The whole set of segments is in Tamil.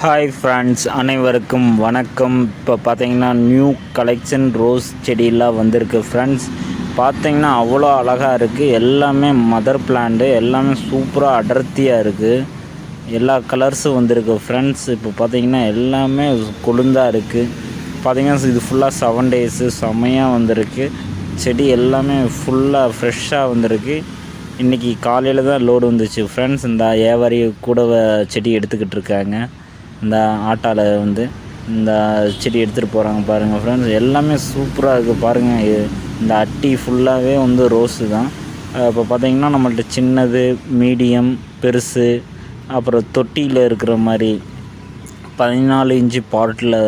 ஹாய் ஃப்ரெண்ட்ஸ் அனைவருக்கும் வணக்கம். இப்போ பார்த்தீங்கன்னா நியூ கலெக்ஷன் ரோஸ் செடியெல்லாம் வந்திருக்கு ஃப்ரெண்ட்ஸ் பார்த்தீங்கன்னா அவ்வளோ அழகாக இருக்குது எல்லாமே மதர் பிளான்ட்டு எல்லாமே சூப்பராக அடர்த்தியாக இருக்குது எல்லா கலர்ஸும் வந்திருக்கு ஃப்ரெண்ட்ஸ் இப்போ பார்த்தீங்கன்னா எல்லாமே கொழுந்தாக இருக்குது பார்த்தீங்கன்னா இது ஃபுல்லாக செவன் டேஸு செமையாக வந்திருக்கு. செடி எல்லாமே ஃபுல்லாக ஃப்ரெஷ்ஷாக வந்திருக்கு. இன்றைக்கி காலையில் தான் லோடு வந்துச்சு ஃப்ரெண்ட்ஸ் இந்த ஏவாரி கூட செடி எடுத்துக்கிட்டு இருக்காங்க. இந்த ஆட்டாவில் வந்து இந்த செடி எடுத்துகிட்டு போகிறாங்க பாருங்கள் ஃப்ரெண்ட்ஸ் எல்லாமே சூப்பராக இருக்குது பாருங்கள் இந்த அட்டி ஃபுல்லாகவே வந்து ரோஸு தான். இப்போ பார்த்திங்கன்னா நம்மள்ட்ட சின்னது மீடியம் பெருசு அப்புறம் தொட்டியில் இருக்கிற மாதிரி பதினாலு இன்ச்சு பாட்டில்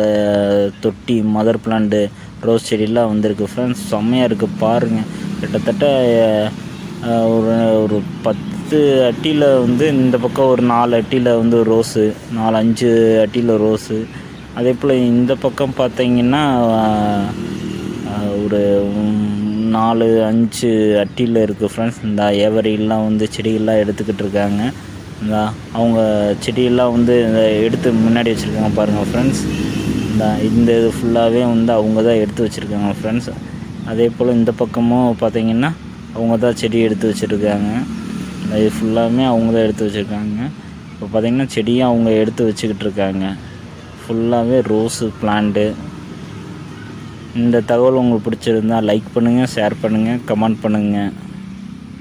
தொட்டி மதர் பிளான்ட்டு ரோஸ் செடியெல்லாம் வந்திருக்கு ஃப்ரெண்ட்ஸ் செம்மையாக இருக்குது பாருங்கள் கிட்டத்தட்ட ஒரு ஒரு பத்து பத்து அட்டியில் வந்து இந்த பக்கம் ஒரு நாலு அட்டியில் வந்து ரோஸு நாலு அஞ்சு அட்டியில் ரோஸு. அதே போல் இந்த பக்கம் பார்த்தீங்கன்னா ஒரு நாலு அஞ்சு அட்டியில் இருக்குது ஃப்ரெண்ட்ஸ் இந்த ஏவரியெல்லாம் வந்து செடியெல்லாம் எடுத்துக்கிட்டு இருக்காங்க. இந்த அவங்க செடியெல்லாம் வந்து எடுத்து முன்னாடி வச்சுருக்காங்க பாருங்கள் ஃப்ரெண்ட்ஸ் இந்த இந்த இது ஃபுல்லாகவே வந்து அவங்க தான் எடுத்து வச்சுருக்காங்க ஃப்ரெண்ட்ஸ் அதே போல் இந்த பக்கமும் பார்த்தீங்கன்னா அவங்க தான் செடி எடுத்து வச்சுருக்காங்க. இது ஃபுல்லாமே அவங்க தான் எடுத்து வச்சுருக்காங்க. இப்போ பார்த்திங்கன்னா செடியும் அவங்க எடுத்து வச்சுக்கிட்டு இருக்காங்க. ஃபுல்லாகவே ரோஸு பிளான்ட்டு இந்த தகவல் உங்களுக்கு பிடிச்சிருந்தா லைக் பண்ணுங்கள் ஷேர் பண்ணுங்கள் கமெண்ட் பண்ணுங்கள்